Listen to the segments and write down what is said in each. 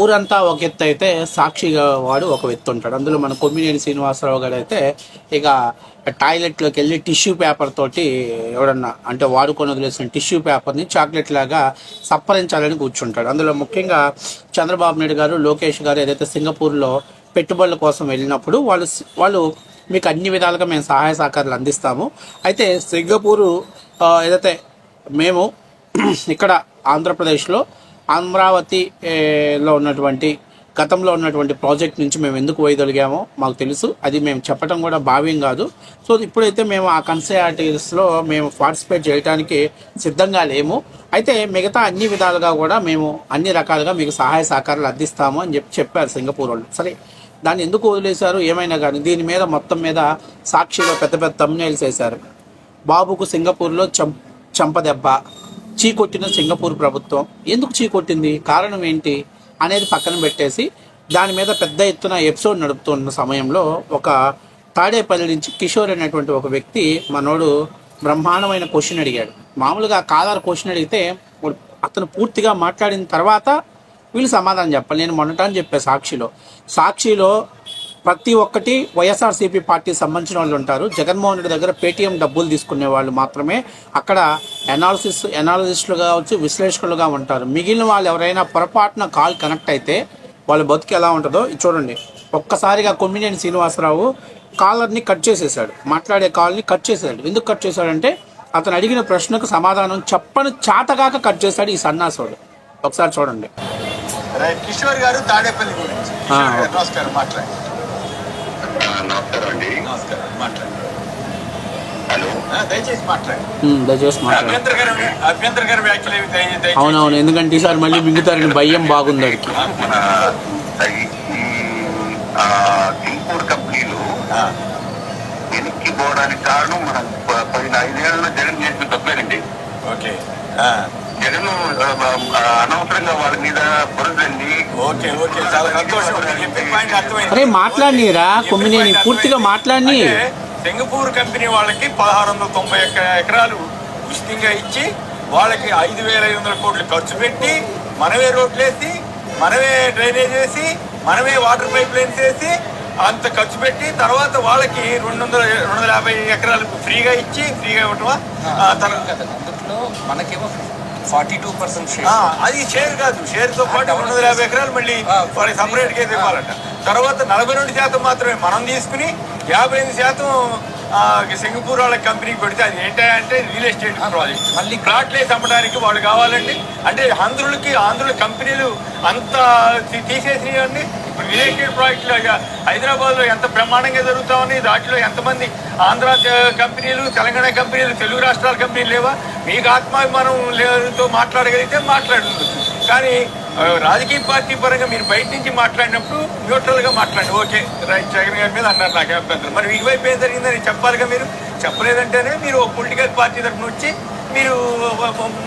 ఊరంతా ఒక ఎత్తు అయితే సాక్షిగా వాడు ఒక ఎత్తు ఉంటాడు. అందులో మన కొమ్మినేని శ్రీనివాసరావు గారు అయితే ఇక టాయిలెట్లోకి వెళ్ళి టిష్యూ పేపర్ తోటి ఎవడన్నా అంటే వాడుకొని వదిలేసిన టిష్యూ పేపర్ని చాక్లెట్ లాగా సప్పరించాలని కూర్చుంటాడు. అందులో ముఖ్యంగా చంద్రబాబు నాయుడు గారు లోకేష్ గారు ఏదైతే సింగపూర్లో పెట్టుబడుల కోసం వెళ్ళినప్పుడు వాళ్ళు వాళ్ళు మీకు అన్ని విధాలుగా మేము సహాయ సహకారాలు అందిస్తాము. అయితే సింగపూరు ఏదైతే మేము ఇక్కడ ఆంధ్రప్రదేశ్లో అమరావతిలో ఉన్నటువంటి గతంలో ఉన్నటువంటి ప్రాజెక్ట్ నుంచి మేము ఎందుకు వైదొలిగామో మాకు తెలుసు. అది మేము చెప్పడం కూడా భావ్యం కాదు. సో ఇప్పుడైతే మేము ఆ కన్సర్టీస్లో మేము పార్టిసిపేట్ చేయడానికి సిద్ధంగా లేము. అయితే మిగతా అన్ని విధాలుగా కూడా మేము అన్ని రకాలుగా మీకు సహాయ సహకారాలు అందిస్తాము అని చెప్పి చెప్పారు సింగపూర్ వాళ్ళు. సరే దాన్ని ఎందుకు వదిలేశారు? ఏమైనా కానీ దీని మీద మొత్తం మీద సాక్షిలో పెద్ద పెద్ద తమ్నేల్స్ వేశారు బాబుకు సింగపూర్లో చం చంపదెబ్బ. చీకొట్టిన సింగపూర్ ప్రభుత్వం. ఎందుకు చీకొట్టింది? కారణం ఏంటి? అనేది పక్కన పెట్టేసి దాని మీద పెద్ద ఎత్తున ఎపిసోడ్ నడుపుతున్న సమయంలో ఒక తాడేపల్లి నుంచి కిషోర్ అనేటువంటి ఒక వ్యక్తి మనోడు బ్రహ్మాండమైన క్వశ్చన్ అడిగాడు. మామూలుగా కాదార్ క్వశ్చన్ అడిగితే అతను పూర్తిగా మాట్లాడిన తర్వాత వీళ్ళు సమాధానం చెప్పాలి. నేను మొన్నటాన్ని చెప్పే సాక్షిలో. సాక్షిలో ప్రతి ఒక్కటి వైఎస్ఆర్సీపీ పార్టీకి సంబంధించిన వాళ్ళు ఉంటారు. జగన్మోహన్ రెడ్డి దగ్గర పేటీఎం డబ్బులు తీసుకునే వాళ్ళు మాత్రమే. అక్కడ ఎనాలిసిస్ ఎనాలిసిస్టులు కావచ్చు విశ్లేషకులుగా ఉంటారు. మిగిలిన వాళ్ళు ఎవరైనా పొరపాటున కాల్ కనెక్ట్ అయితే వాళ్ళ బతుకు ఎలా ఉంటుందో చూడండి. ఒక్కసారిగా కొమ్మినేని శ్రీనివాసరావు కాలర్ని కట్ చేసేసాడు. మాట్లాడే కాల్ని కట్ చేసాడు ఎందుకు కట్ చేశాడంటే అతను అడిగిన ప్రశ్నకు సమాధానం చెప్పని చాతగాక కట్ చేశాడు ఈ సన్నాసుడు. ఒకసారి చూడండి. కిషోర్ గారు తాడేపల్లి గురించి. నమస్కారం మాట్లాడండి. నమస్కారం అండి నమస్కారం మాట్లాడండి. హలో. ఆ, దయచేసి మాట్లాడండి. ఉమ్, దయచేసి మాట్లాడు అభ్యంతరకరం అభ్యంతరకరం వ్యాఖ్యలు ఏవి దయ- దయచేసి. అవునవును ఎందుకంటే ఈసారి మళ్ళీ మింగుతారని భయం బాగుంది వాడికి మన సింగపూర్ కంపెనీలు ఆ, వెనక్కి పోవడానికి కారణం మనం ప- పోయిన ఐదేళ్ళలో జగన్ చేసిన తప్పేనండి. ఓకే. ఆ, జగన్ అనవసరంగా వాళ్ళ మీద బురదండి ఓకే ఓకే. చాలా సంతోషం. పాయింట్ అర్థమైంది. అరే మాట్లాడినీరా కొమ్మినేని పూర్తిగా. మాట్లాడిని అంటే సింగపూర్ కంపెనీ వాళ్ళకి పదహారు వందల తొంభై ఒక్క ఎకరాలు ఉచితంగా ఇచ్చి వాళ్ళకి ఐదు వేల ఐదు వందల కోట్లు ఖర్చు పెట్టి మనమే రోడ్లు వేసి మనమే డ్రైనేజ్ వేసి మనమే వాటర్ పైప్ లైన్స్ వేసి అంత ఖర్చు పెట్టి తర్వాత వాళ్ళకి రెండు వందల రెండు వందల యాభై ఎకరాలు ఫ్రీగా ఇచ్చి ఫ్రీగా ఇవ్వటమా? మనకేమో ఫార్టీ టూ పర్సెంట్ షేర్ అది షేర్ కాదు. షేర్తో పాటు రెండు వందల యాభై ఎకరాలు మళ్ళీ వాళ్ళకి సపరేట్గా ఇవ్వాలంట. తర్వాత నలభై రెండు శాతం మాత్రమే మనం తీసుకుని యాభై ఐదు శాతం సింగపూర్ వాళ్ళ కంపెనీకి పెడితే అది ఏంటంటే రియల్ ఎస్టేట్ ప్రాజెక్ట్. మళ్ళీ ప్లాట్లే అమ్మడానికి వాళ్ళు కావాలండి. అంటే ఆంధ్రులకి ఆంధ్రుల కంపెనీలు అంత తీసేసినవన్నీ ఇప్పుడు రియల్ ఎస్టేట్ ప్రాజెక్టులు హైదరాబాద్లో ఎంత బ్రహ్మాండంగా జరుగుతా ఉన్నాయి దాంట్లో ఎంతమంది ఆంధ్ర కంపెనీలు తెలంగాణ కంపెనీలు తెలుగు రాష్ట్రాల కంపెనీలు లేవా? మీకు ఆత్మాభిమానం లేతో మాట్లాడగలిగితే మాట్లాడుతుంది. కానీ రాజకీయ పార్టీ పరంగా మీరు బయట నుంచి మాట్లాడినప్పుడు న్యూట్రల్గా మాట్లాడండి. ఓకే రైట్ జగన్ గారి మీద అన్నారు నాకు అభ్యంతరం. మరి మీకు వైపు ఏం జరిగిందని చెప్పాలిగా మీరు? చెప్పలేదంటేనే మీరు ఒక పొలిటికల్ పార్టీ తరఫున వచ్చి మీరు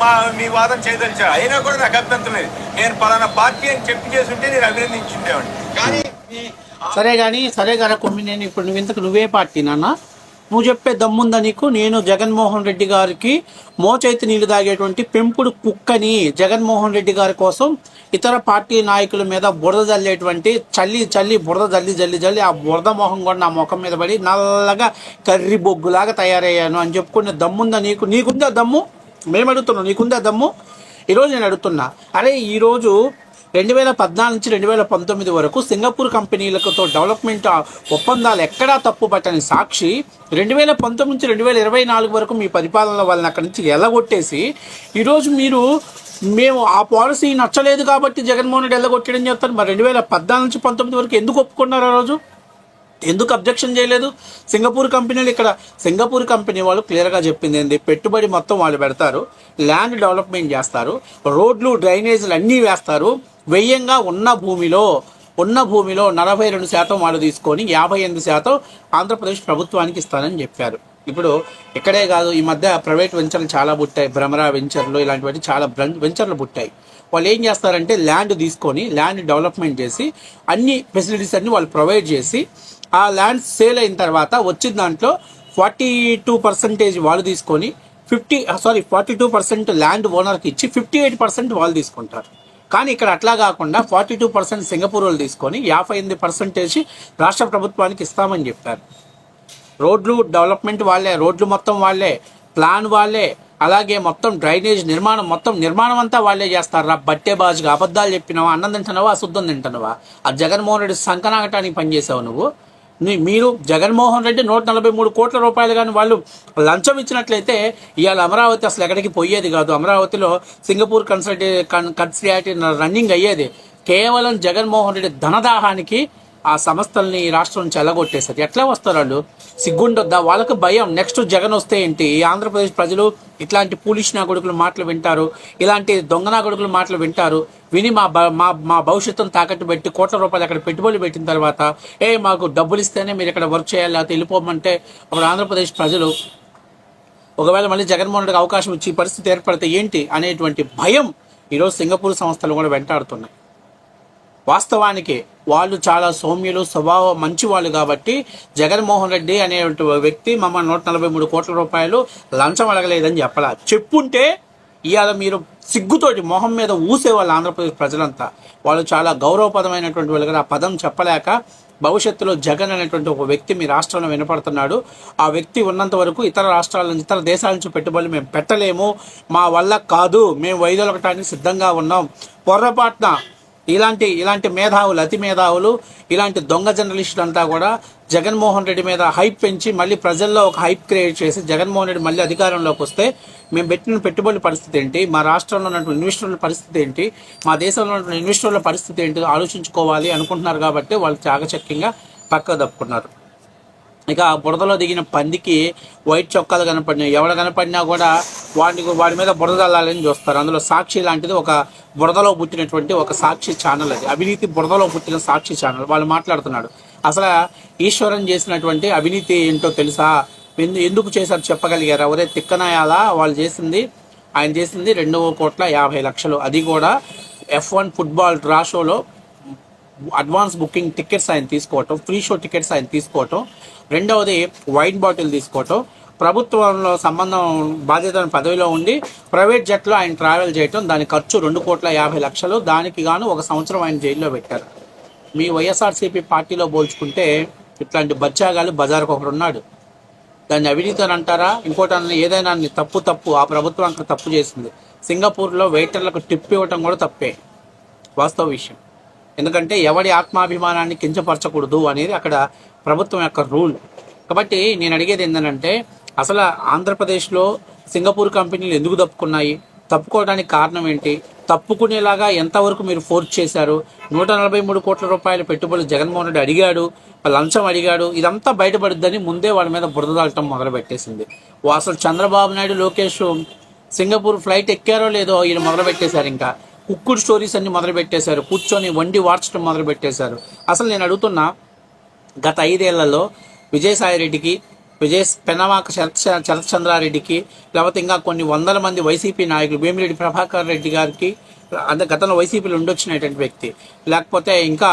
మా మీ వాదం చేయదలిచారు అయినా కూడా నాకు అభ్యంతరం లేదు. నేను పలానా పార్టీ అని చెప్పి చేస్తుంటే నేను అభినందించుండేవాడిని. కానీ సరే కానీ సరే కదా కొమ్మినేని ఇప్పుడు నువ్వు ఇంతకు నువ్వే పార్టీ నాన్న. నువ్వు చెప్పే దమ్ముందా నీకు? నేను జగన్మోహన్ రెడ్డి గారికి మోచైతే నీళ్ళు తాగేటువంటి పెంపుడు కుక్కని జగన్మోహన్ రెడ్డి గారి కోసం ఇతర పార్టీ నాయకుల మీద బురద జల్లేటువంటి చల్లి చల్లి బురద జల్లి జల్లి జల్లి ఆ బురద మొహం కూడా నా ముఖం మీద పడి నల్లగా కర్రి బొగ్గులాగా తయారయ్యాను అని చెప్పుకునే దమ్ముందా నీకు? నీకుందా దమ్ము? మేము అడుగుతున్నాం నీకుందా దమ్ము? ఈరోజు నేను అడుగుతున్నా. అరే ఈరోజు రెండు వేల పద్నాలుగు నుంచి రెండు వేల పంతొమ్మిది వరకు సింగపూర్ కంపెనీలతో డెవలప్మెంట్ ఒప్పందాలు ఎక్కడా తప్పుపట్టని సాక్షి రెండు వేల పంతొమ్మిది నుంచి రెండు వేల ఇరవై నాలుగు వరకు మీ పరిపాలన వాళ్ళని అక్కడి నుంచి ఎల్లగొట్టేసి ఈరోజు మీరు మేము ఆ పాలసీ నచ్చలేదు కాబట్టి జగన్మోహన్ రెడ్డి ఎల్లగొట్టడం చెప్తారు మరి రెండు వేల పద్నాలుగు నుంచి పంతొమ్మిది వరకు ఎందుకు ఒప్పుకున్నారు ఆ రోజు? ఎందుకు అబ్జెక్షన్ చేయలేదు? సింగపూర్ కంపెనీలు ఇక్కడ సింగపూర్ కంపెనీ వాళ్ళు క్లియర్గా చెప్పింది ఏంది? పెట్టుబడి మొత్తం వాళ్ళు పెడతారు ల్యాండ్ డెవలప్మెంట్ చేస్తారు రోడ్లు డ్రైనేజీలు అన్నీ వేస్తారు వెయ్యంగా ఉన్న భూమిలో ఉన్న భూమిలో నలభై రెండు శాతం వాళ్ళు తీసుకొని యాభై ఎనిమిది శాతం ఆంధ్రప్రదేశ్ ప్రభుత్వానికి ఇస్తానని చెప్పారు. ఇప్పుడు ఇక్కడే కాదు ఈ మధ్య ప్రైవేట్ వెంచర్లు చాలా పుట్టాయి. భ్రమరా వెంచర్లు ఇలాంటివన్నీ చాలా వెంచర్లు పుట్టాయి. వాళ్ళు ఏం చేస్తారంటే ల్యాండ్ తీసుకొని ల్యాండ్ డెవలప్మెంట్ చేసి అన్ని ఫెసిలిటీస్ అన్ని వాళ్ళు ప్రొవైడ్ చేసి ఆ ల్యాండ్ సేల్ అయిన తర్వాత వచ్చిన దాంట్లో ఫార్టీ టూ పర్సెంటేజ్ వాళ్ళు తీసుకొని fifty sorry forty two percent land ఓనర్కి ఇచ్చి ఫిఫ్టీ ఎయిట్ పర్సెంట్ వాళ్ళు తీసుకుంటారు. కానీ ఇక్కడ అట్లా కాకుండా ఫార్టీ టూ పర్సెంట్ సింగపూర్ వాళ్ళు తీసుకొని యాభై ఎనిమిది పర్సెంటేజ్ రాష్ట్ర ప్రభుత్వానికి ఇస్తామని చెప్పారు. రోడ్లు డెవలప్మెంట్ వాళ్ళే రోడ్లు మొత్తం వాళ్ళే ప్లాన్ వాళ్ళే అలాగే మొత్తం డ్రైనేజ్ నిర్మాణం మొత్తం నిర్మాణం అంతా వాళ్ళే చేస్తారా బట్టే బాజుగా అబద్ధాలు చెప్పినావా అన్నం తింటున్నావా అశుద్ధం తింటున్నావా ఆ జగన్మోహన్ రెడ్డి సంకనాగటానికి పనిచేసావు నువ్వు మీరు జగన్మోహన్ రెడ్డి నూట నలభై మూడు కోట్ల రూపాయలు కానీ వాళ్ళు లంచం ఇచ్చినట్లయితే ఇవాళ అమరావతి అసలు ఎక్కడికి పోయేది కాదు అమరావతిలో సింగపూర్ కన్సల్టే కన్సిలియాటీ రన్నింగ్ అయ్యేది కేవలం జగన్మోహన్ రెడ్డి ధనదాహానికి ఆ సంస్థల్ని రాష్ట్రం నుంచి ఎట్లా వస్తారు వాళ్ళు? సిగ్గుండొద్దా? వాళ్ళకి భయం. నెక్స్ట్ జగన్ వస్తే ఏంటి? ఈ ఆంధ్రప్రదేశ్ ప్రజలు ఇట్లాంటి పూలిష్ నా మాటలు వింటారు. ఇలాంటి దొంగ నా మాటలు వింటారు. విని మా భ- మా మా భవిష్యత్తును తాకట్టు పెట్టి కోట్ల రూపాయలు అక్కడ పెట్టుబడులు పెట్టిన తర్వాత ఏ మాకు డబ్బులు ఇస్తేనే మీరు ఇక్కడ వర్క్ చేయాలి లేకపోతే వెళ్ళిపోమంటే అప్పుడు ఆంధ్రప్రదేశ్ ప్రజలు ఒకవేళ మళ్ళీ జగన్మోహన్ రెడ్డికి అవకాశం ఇచ్చి పరిస్థితి ఏర్పడితే ఏంటి అనేటువంటి భయం ఈరోజు సింగపూర్ సంస్థలు కూడా వెంటాడుతున్నాయి. వాస్తవానికి వాళ్ళు చాలా సౌమ్యులు స్వభావం మంచి వాళ్ళు కాబట్టి జగన్మోహన్ రెడ్డి అనే వ్యక్తి మమ్మల్ని నూట నలభై మూడు కోట్ల రూపాయలు లంచం అడగలేదని చెప్పాల? చెప్పుంటే ఇవాళ మీరు సిగ్గుతోటి మొహం మీద ఊసేవాళ్ళు ఆంధ్రప్రదేశ్ ప్రజలంతా. వాళ్ళు చాలా గౌరవపదమైనటువంటి వాళ్ళు కదా. ఆ పదం చెప్పలేక భవిష్యత్తులో జగన్ అనేటువంటి ఒక వ్యక్తి మీ రాష్ట్రంలో వినపడుతున్నాడు. ఆ వ్యక్తి ఉన్నంత వరకు ఇతర రాష్ట్రాల నుంచి ఇతర దేశాల నుంచి పెట్టుబడులు మేము పెట్టలేము. మా వల్ల కాదు. మేము వైదొలగటానికి సిద్ధంగా ఉన్నాం. పొర్రపాటున ఇలాంటి ఇలాంటి మేధావులు అతి మేధావులు ఇలాంటి దొంగ జర్నలిస్టులు అంతా కూడా జగన్మోహన్ రెడ్డి మీద హైప్ పెంచి మళ్ళీ ప్రజల్లో ఒక హైప్ క్రియేట్ చేసి జగన్మోహన్ రెడ్డి మళ్ళీ అధికారంలోకి వస్తే మేము పెట్టిన పెట్టుబడుల పరిస్థితి ఏంటి? మా రాష్ట్రంలో ఉన్నటువంటి ఇన్వెస్టర్ల పరిస్థితి ఏంటి? మా దేశంలో ఉన్నటువంటి ఇన్వెస్టర్ల పరిస్థితి ఏంటి? ఆలోచించుకోవాలి అనుకుంటున్నారు కాబట్టి వాళ్ళు చాకచక్యంగా పక్క తప్పుకున్నారు ఇక ఆ బురదలో దిగిన పందికి వైట్ చొక్కాలు కనపడినాయి. ఎవడ కనపడినా కూడా వాడిని వాడి మీద బురద చల్లాలని చూస్తారు. అందులో సాక్షి లాంటిది ఒక బురదలో పుట్టినటువంటి ఒక సాక్షి ఛానల్ అది. అవినీతి బురదలో పుట్టిన సాక్షి ఛానల్. వాళ్ళు మాట్లాడుతున్నాడు. అసలు ఈశ్వరన్ చేసినటువంటి అవినీతి ఏంటో తెలుసా? ఎందుకు చేశారు చెప్పగలిగారా? ఒరే తిక్కనాయాలా వాళ్ళు చేసింది ఆయన చేసింది రెండు కోట్ల యాభై లక్షలు. అది కూడా ఎఫ్ వన్ ఫుట్బాల్ డ్రా షోలో అడ్వాన్స్ బుకింగ్ టికెట్స్ ఆయన తీసుకోవటం ఫ్రీ షో టికెట్స్ ఆయన తీసుకోవటం రెండవది వైన్ బాటిల్ తీసుకోవటం. ప్రభుత్వంలో సంబంధం బాధ్యత పదవిలో ఉండి ప్రైవేట్ జట్లో ఆయన ట్రావెల్ చేయటం దాని ఖర్చు రెండు కోట్ల యాభై లక్షలు దానికి గాను ఒక సంవత్సరం ఆయన జైల్లో పెట్టారు. మీ వైఎస్ఆర్సీపీ పార్టీలో పోల్చుకుంటే ఇట్లాంటి బచ్చాగాలు బజార్కు ఒకడున్నాడు దాన్ని అవినీతి అని అంటారా? ఇంకోటి ఏదైనా తప్పు తప్పు ఆ ప్రభుత్వం అక్కడ తప్పు చేసింది. సింగపూర్లో వెయిటర్లకు టిప్ ఇవ్వటం కూడా తప్పే. వాస్తవ విషయం. ఎందుకంటే ఎవడి ఆత్మాభిమానాన్ని కించపరచకూడదు అనేది అక్కడ ప్రభుత్వం యొక్క రూల్. కాబట్టి నేను అడిగేది ఏంటంటే అసలు ఆంధ్రప్రదేశ్లో సింగపూర్ కంపెనీలు ఎందుకు తప్పుకున్నాయి? తప్పుకోవడానికి కారణం ఏంటి? తప్పుకునేలాగా ఎంతవరకు మీరు ఫోర్స్ చేశారు? నూట నలభై మూడు కోట్ల రూపాయల పెట్టుబడులు జగన్మోహన్ రెడ్డి అడిగాడు లంచం అడిగాడు ఇదంతా బయటపడుద్దని ముందే వాళ్ళ మీద బురద మొదలుపెట్టేసింది. అసలు చంద్రబాబు నాయుడు లోకేష్ సింగపూర్ ఫ్లైట్ ఎక్కారో లేదో ఈయన మొదలుపెట్టేశారు ఇంకా. కుక్కుడు స్టోరీస్ అన్ని మొదలుపెట్టేశారు. కూర్చొని వండి వార్చడం మొదలుపెట్టేశారు. అసలు నేను అడుగుతున్నా గత ఐదేళ్ళలో విజయసాయి రెడ్డికి విజయ్ శరత్ శరత్ చంద్రారెడ్డికి లేకపోతే ఇంకా కొన్ని వందల మంది వైసీపీ నాయకులు భీమిరెడ్డి ప్రభాకర్ రెడ్డి గారికి అంటే గతంలో వైసీపీలో ఉండొచ్చినటువంటి వ్యక్తి. లేకపోతే ఇంకా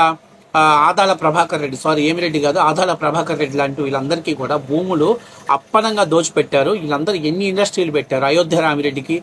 ఆదాల ప్రభాకర్ రెడ్డి సారీ ఏమిరెడ్డి కాదు ఆదాల ప్రభాకర్ రెడ్డి లాంటి వీళ్ళందరికీ కూడా భూములు అప్పనంగా దోచిపెట్టారు. వీళ్ళందరూ ఎన్ని ఇండస్ట్రీలు పెట్టారు? అయోధ్య రామిరెడ్డికి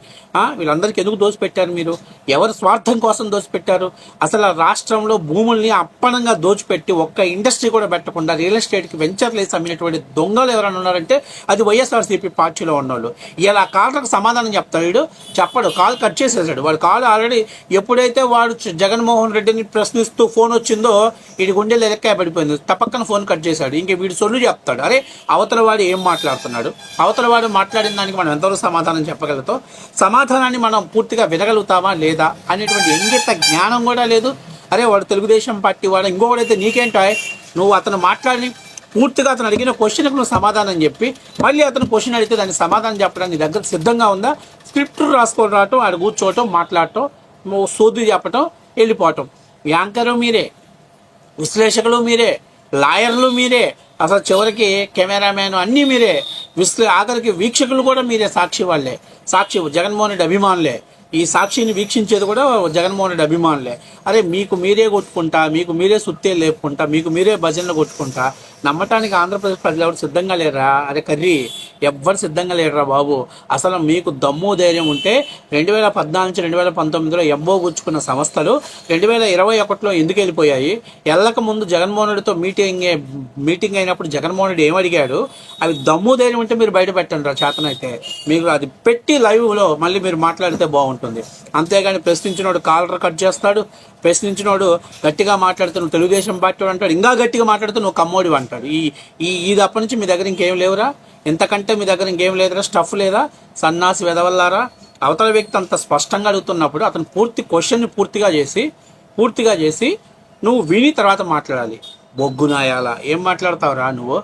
వీళ్ళందరికీ ఎందుకు దోచిపెట్టారు మీరు? ఎవరు స్వార్థం కోసం దోచిపెట్టారు? అసలు ఆ రాష్ట్రంలో భూముల్ని అప్పనంగా దోచిపెట్టి ఒక్క ఇండస్ట్రీ కూడా పెట్టకుండా రియల్ ఎస్టేట్కి వెంచర్లు వేసి అమ్మినటువంటి దొంగలు ఎవరైనా ఉన్నారంటే అది వైఎస్ఆర్సీపీ పార్టీలో ఉన్నవాళ్ళు ఇలా కాళ్ళకు సమాధానం చెప్తాడు వీడు. చెప్పడు. కాల్ కట్ చేసేసాడు. వాడు కాల్ ఆల్రెడీ ఎప్పుడైతే వాడు జగన్మోహన్ రెడ్డిని ప్రశ్నిస్తూ ఫోన్ వచ్చిందో వీడి గుండెలు ఎలక్కాయ పడిపోయింది. తప్పక్కన ఫోన్ కట్ చేశాడు. ఇంక వీడు సొల్లు చెప్తాడు. అరే అవతల వాడు ఏం మాట్లాడుతున్నాడు? అవతల వాడు మాట్లాడిన దానికి మనం ఎంతవరకు సమాధానం చెప్పగలుగుతాం? సమాధానాన్ని మనం పూర్తిగా వినగలుగుతామా లేదా అనేటువంటి ఎంగిత జ్ఞానం కూడా లేదు. అరే వాడు తెలుగుదేశం పార్టీ వాడు ఇంకొకడైతే నీకేంటాయ్ నువ్వు అతను మాట్లాడి పూర్తిగా అతను అడిగిన క్వశ్చన్కి నువ్వు సమాధానం చెప్పి మళ్ళీ అతను క్వశ్చన్ అడిగితే దానికి సమాధానం చెప్పడానికి దగ్గర సిద్ధంగా ఉందా? స్క్రిప్ట్ రాసుకొని రావటం ఆడ కూర్చోవటం మాట్లాడటం నువ్వు సోది చెప్పటం వెళ్ళిపోవటం. యాంకరు మీరే. విశ్లేషకులు మీరే లాయర్లు మీరే అసలు చివరికి కెమెరామ్యాన్ అన్నీ మీరే. విశ్లే ఆఖరికి వీక్షకులు కూడా మీరే సాక్షి వాళ్ళే. సాక్షి జగన్మోహన్ రెడ్డి అభిమానులే. ఈ సాక్షిని వీక్షించేది కూడా జగన్మోహన్ రెడ్డి అభిమానులే. అరే మీకు మీరే కొట్టుకుంటా మీకు మీరే సుత్తే లేపుకుంటా మీకు మీరే భజనలు కొట్టుకుంటా నమ్మటానికి ఆంధ్రప్రదేశ్ ప్రజలు ఎవరు సిద్ధంగా లేరా? అరే కర్రీ ఎవ్వరు సిద్ధంగా లేరురా బాబు. అసలు మీకు దమ్ము ధైర్యం ఉంటే రెండు వేల పద్నాలుగు నుంచి రెండు వేల పంతొమ్మిదిలో ఎవో గుచ్చుకున్న సంస్థలు రెండు వేల ఇరవై ఒకటిలో ఎందుకు వెళ్ళిపోయాయి? వెళ్ళక ముందు జగన్మోహన్ రెడ్డితో మీటింగ్ మీటింగ్ అయినప్పుడు జగన్మోహన్ రెడ్డి అవి దమ్ము ధైర్యం ఉంటే మీరు బయట పెట్టండి రా చేతనైతే. మీకు అది పెట్టి లైవ్లో మళ్ళీ మీరు మాట్లాడితే బాగుంటుంది. అంతేగాని ప్రశ్నించినోడు కాలర్ కట్ చేస్తాడు ప్రశ్నించినోడు గట్టిగా మాట్లాడుతూ నువ్వు తెలుగుదేశం పార్టీ వాడు అంటాడు ఇంకా గట్టిగా మాట్లాడుతూ నువ్వు కమ్మోడివి అంటాడు. ఈ ఈ ఈ తప్ప నుంచి మీ దగ్గర ఇంకేం లేవురా? ఎంతకంటే మీ దగ్గర ఇంకేం లేదురా? స్టఫ్ లేదా? సన్నాసి వెదవల్లారా? అవతల వ్యక్తి అంత స్పష్టంగా అడుగుతున్నప్పుడు అతను పూర్తి క్వశ్చన్ని పూర్తిగా చేసి పూర్తిగా చేసి నువ్వు విని తర్వాత మాట్లాడాలి. బొగ్గునాయాల ఏం మాట్లాడతావురా నువ్వు?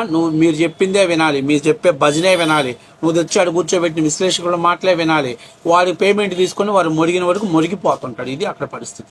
నువ్వు మీరు చెప్పిందే వినాలి మీరు చెప్పే భజనే వినాలి. నువ్వు తెచ్చాడు కూర్చోబెట్టిన విశ్లేషకుల మాటలే వినాలి. వాడి పేమెంట్ తీసుకొని వారు మురిగిన వరకు మురిగిపోతుంటాడు. ఇది అక్కడ పరిస్థితి.